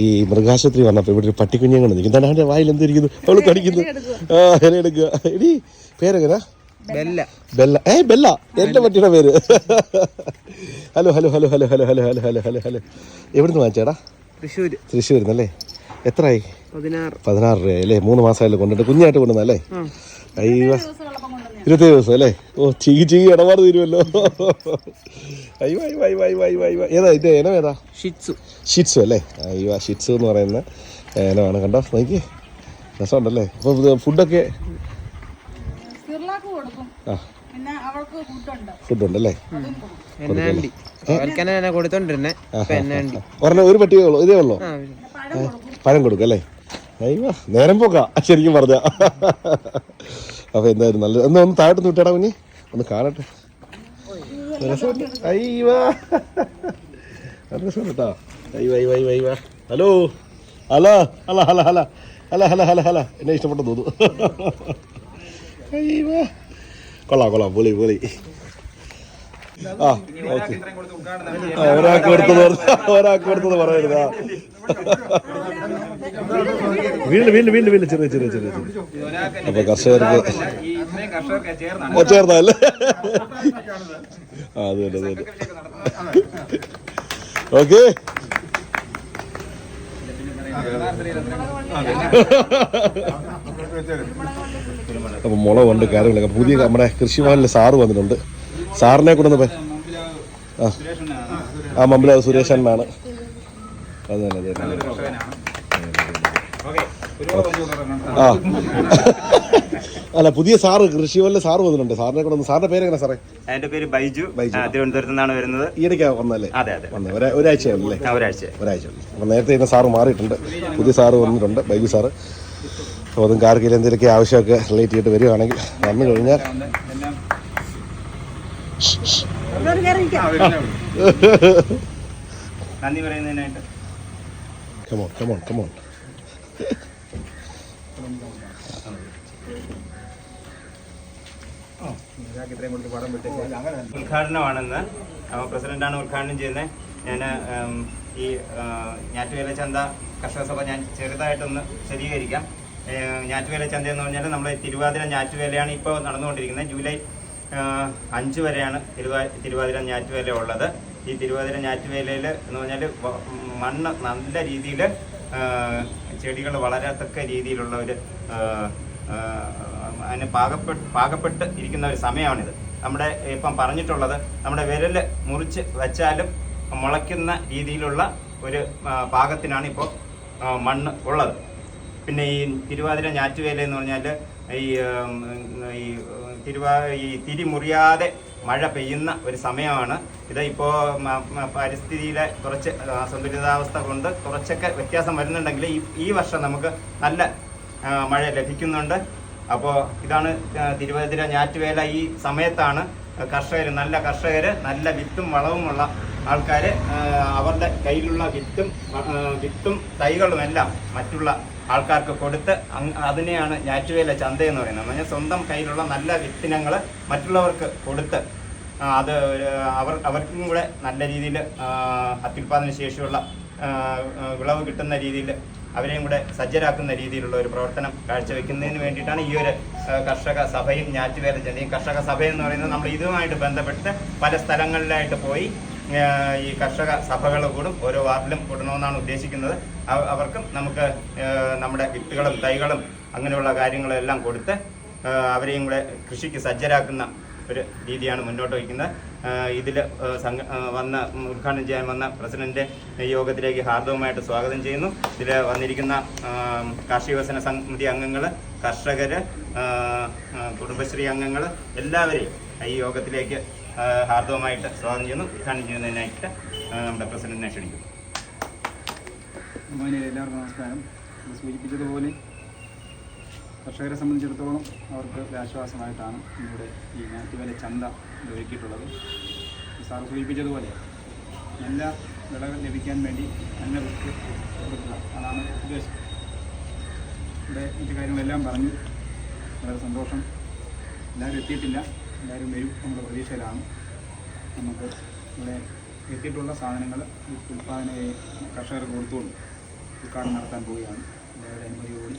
ഈ മൃഗാശുപത്രി വന്നപ്പോൾ ഇവിടെ ഒരു പട്ടിക്കുഞ്ഞുങ്ങൾ നിൽക്കും തന്നെ അവന്റെ വായിൽ എന്തിരിക്കുന്നു അവൾ കടിക്കുന്നു. ആ എന്നെ എടുക്കുക. എടി പേരെങ്ങനാ? ബെല്ല. ബെല്ല. ഏ ബെല്ല. എന്റെ പട്ടിയുടെ പേര്. Hello hello hello hello hello hello hello hello hello hello. എവിടുന്ന് വാങ്ങിച്ചേടാ? തൃശ്ശൂർ തൃശ്ശൂരിൽ നിന്നല്ലേ എത്രയായി? പതിനാറ്. പതിനാറ് രൂപ അല്ലേ? മൂന്ന് മാസമായാലും കൊണ്ടിട്ട് കുഞ്ഞായിട്ട് കൊണ്ടുവന്നല്ലേ അയ്യോ. ഇരുപത്തി ദിവസം അല്ലേ? ഓ ചീകി ചീകി ഇടപാട് തീരുമല്ലോ. അയ്യോ അയ്യോ അയ്യോ അയ്യോ അയ്യോ അയ്യോ ഏതാ ഇത് ഇനം ഏതാ? ഷിറ്റ്സു. ഷിറ്റ്സു അല്ലേ? അയ്യോ ഷിറ്റ്സു എന്ന് പറയുന്ന ഇനമാണ് കണ്ടോ? നോക്കി. രസമുണ്ടല്ലേ? അപ്പോൾ ഫുഡൊക്കെ ആ. ഫുഡുണ്ട്. ഒരെണ്ണം ഒരു പട്ടികേ ഉള്ളൂ ഇതേ ഉള്ളൂ. പഴം കൊടുക്കും. പഴം കൊടുക്കും അല്ലേ? അയ്യോ നേരം പോക്കാ ശരിക്കും പറഞ്ഞ. അപ്പൊ എന്തായാലും നല്ല എന്നാ ഒന്ന് താഴോട്ട് വിട്ടേടാ പിന്നെ ഒന്ന് കാണട്ടെ. ഹലോ. അല അല ഹല ഹല അല ഹല ഹല ഹല എന്നെ ഇഷ്ടപ്പെട്ടു തോന്നു കൊള്ളാം കൊള്ളാം. പൊളി പൊളി. ആ ഒരാൾക്ക് കൊടുത്തത് ഒരാൾക്ക് കൊടുത്തത് പറയരുത്. വീണ്ടും വീണ്ടും വീണ്ടും വീണ്ടും ചെറിയ ചെറിയ ചെറിയ ചെറിയ. അപ്പൊ കർഷകർക്ക് ചേർന്നല്ലേ അത് തന്നെ ഓക്കെ. അപ്പൊ മുളകുണ്ട് കാര്യങ്ങളൊക്കെ. പുതിയ നമ്മുടെ കൃഷിഭവനിലെ സാറ് വന്നിട്ടുണ്ട്. സാറിനെ കൊണ്ടു പോയി ആ. ആ സുരേഷ് അണ്ണാണ് അത് തന്നെ അത് തന്നെ. ആ. അല്ല പുതിയ സാറ് വല്ല സാറ് വന്നിട്ടുണ്ട്. സാറിനെ കൂടെ സാറിന്റെ സാറിന്റെ പേരെങ്ങനെ സാറേ? എന്റെ പേര് ബൈജു. ബൈജു. തിരുവനന്തപുരത്ത് നിന്നാണ് വരുന്നത്. ഈയിടയ്ക്കാ വന്നല്ലേ അതെ അതെ. വന്നേ ഒരാ- ഒരാഴ്ചയാണല്ലേ ഒരാഴ്ച. ഒരാഴ്ച. നേരത്തെ ഇന്ന് സാറ് മാറിയിട്ടുണ്ട്. പുതിയ സാറ് വന്നിട്ടുണ്ട് ബൈജു സാറ്. അപ്പോൾ അതും കാർക്കിൽ എന്തെങ്കിലുമൊക്കെ ആവശ്യമൊക്കെ റിലേറ്റ് ചെയ്തിട്ട് വരികയാണെങ്കിൽ വന്നു കഴിഞ്ഞാൽ നന്ദി പറയുന്നതിനായിട്ട്. Come on come on come on ഉദ്ഘാടനമാണെന്ന് അപ്പോൾ പ്രസിഡന്റാണ് ഉദ്ഘാടനം ചെയ്യുന്നത്. ഞാൻ ഈ ഞാറ്റുവേല ചന്ത കർഷക സഭ ഞാൻ ചെറുതായിട്ടൊന്ന് സ്ഥിരീകരിക്കാം. ഞാറ്റുവേല ചന്ത എന്ന് പറഞ്ഞാൽ നമ്മുടെ തിരുവാതിര ഞാറ്റുവേലയാണ് ഇപ്പോൾ നടന്നുകൊണ്ടിരിക്കുന്നത്. ജൂലൈ അഞ്ച് വരെയാണ് തിരുവാ തിരുവാതിര ഞാറ്റുവേല ഉള്ളത്. ഈ തിരുവാതിര ഞാറ്റുവേലയിൽ എന്ന് പറഞ്ഞാൽ മണ്ണ് നല്ല രീതിയിൽ ചെടികൾ വളരത്തക്ക രീതിയിലുള്ള ഒരു അതിന് പാകപ്പെട്ട് പാകപ്പെട്ട് ഇരിക്കുന്ന ഒരു സമയമാണിത്. നമ്മുടെ ഇപ്പം പറഞ്ഞിട്ടുള്ളത് നമ്മുടെ വിരൽ മുറിച്ച് വെച്ചാലും മുളയ്ക്കുന്ന രീതിയിലുള്ള ഒരു പാകത്തിനാണ് ഇപ്പോൾ മണ്ണ് ഉള്ളത്. പിന്നെ ഈ തിരുവാതിര ഞാറ്റുവേല എന്ന് പറഞ്ഞാൽ ഈ ഈ തിരുവാ ഈ തിരി മുറിയാതെ മഴ പെയ്യുന്ന ഒരു സമയമാണ്. ഇത് ഇപ്പോൾ പരിസ്ഥിതിയിലെ കുറച്ച് സന്തുലിതാവസ്ഥ കൊണ്ട് കുറച്ചൊക്കെ വ്യത്യാസം വരുന്നുണ്ടെങ്കിൽ ഈ ഈ വർഷം നമുക്ക് നല്ല മഴ ലഭിക്കുന്നുണ്ട്. അപ്പോൾ ഇതാണ് തിരുവാതിര ഞാറ്റുവേല ഈ സമയത്താണ് കർഷകർ നല്ല കർഷകർ നല്ല വിത്തും വളവുമുള്ള ആൾക്കാർ അവരുടെ കയ്യിലുള്ള വിത്തും വിത്തും തൈകളുമെല്ലാം മറ്റുള്ള ആൾക്കാർക്ക് കൊടുത്ത് അതിനെയാണ് ഞാറ്റുവേല ചന്ത എന്ന് പറയുന്നത്. പറഞ്ഞാൽ സ്വന്തം കയ്യിലുള്ള നല്ല വിത്തിനങ്ങൾ മറ്റുള്ളവർക്ക് കൊടുത്ത് അത് അവർ അവർക്കും കൂടെ നല്ല രീതിയിൽ അത്യുൽപാദന ശേഷിയുള്ള വിളവ് കിട്ടുന്ന രീതിയിൽ അവരെയും കൂടെ സജ്ജരാക്കുന്ന രീതിയിലുള്ള ഒരു പ്രവർത്തനം കാഴ്ചവെക്കുന്നതിന് വേണ്ടിയിട്ടാണ് ഈ ഒരു കർഷക സഭയും ഞാറ്റുവേല ചന്തയും കർഷക സഭ എന്ന് പറയുന്നത് നമ്മൾ ഇതുമായിട്ട് ബന്ധപ്പെട്ട് പല സ്ഥലങ്ങളിലായിട്ട് പോയി ഈ കർഷക സഭകൾ കൂടും ഓരോ വാർഡിലും കൂടണമെന്നാണ് ഉദ്ദേശിക്കുന്നത്. അവർക്കും നമുക്ക് നമ്മുടെ വിത്തുകളും തൈകളും അങ്ങനെയുള്ള കാര്യങ്ങളെല്ലാം കൊടുത്ത് അവരെയും കൂടെ കൃഷിക്ക് സജ്ജരാക്കുന്ന ഒരു രീതിയാണ് മുന്നോട്ട് വയ്ക്കുന്നത്. ഇതിൽ സംഘ വന്ന ഉദ്ഘാടനം ചെയ്യാൻ വന്ന പ്രസിഡന്റ് യോഗത്തിലേക്ക് ഹാർദവുമായിട്ട് സ്വാഗതം ചെയ്യുന്നു. ഇതിൽ വന്നിരിക്കുന്ന കാർഷിക വികസന സമിതി അംഗങ്ങൾ കർഷകർ കുടുംബശ്രീ അംഗങ്ങൾ എല്ലാവരെയും ഈ യോഗത്തിലേക്ക് ഹാർദവമായിട്ട് സ്വാഗതം ചെയ്യുന്നു. ഉദ്ഘാടനം ചെയ്യുന്നതിനായിട്ട് നമ്മുടെ പ്രസിഡന്റിനെ ക്ഷണിക്കുന്നു എല്ലാവർക്കും നമസ്കാരം. സൂചിപ്പിച്ചതുപോലെ കർഷകരെ സംബന്ധിച്ചിടത്തോളം അവർക്ക് ഒരാശ്വാസമായിട്ടാണ് ഇവിടെ ഈ ഞാറ്റുവേല ചന്ത ഒരുക്കിയിട്ടുള്ളത്. സാർ സൂചിപ്പിച്ചതുപോലെ നല്ല വിളകൾ ലഭിക്കാൻ വേണ്ടി നല്ല വൃത്തി കൊടുക്കുക. അതാണ് ഉദ്ദേശം. ഇവിടെ മറ്റു കാര്യങ്ങളെല്ലാം പറഞ്ഞു. വളരെ സന്തോഷം. എല്ലാവരും എത്തിയിട്ടില്ല. എല്ലാവരും വരും. നമ്മുടെ പ്രതീക്ഷയിലാണ് നമുക്ക് ഇവിടെ എത്തിയിട്ടുള്ള സാധനങ്ങൾ ഉൽപ്പാദന കർഷകർക്ക് കൊടുത്തുകൊണ്ട് ഉദ്ഘാടനം നടത്താൻ പോവുകയാണ്. എല്ലാവരുടെ അനുമതിയോടുകൂടി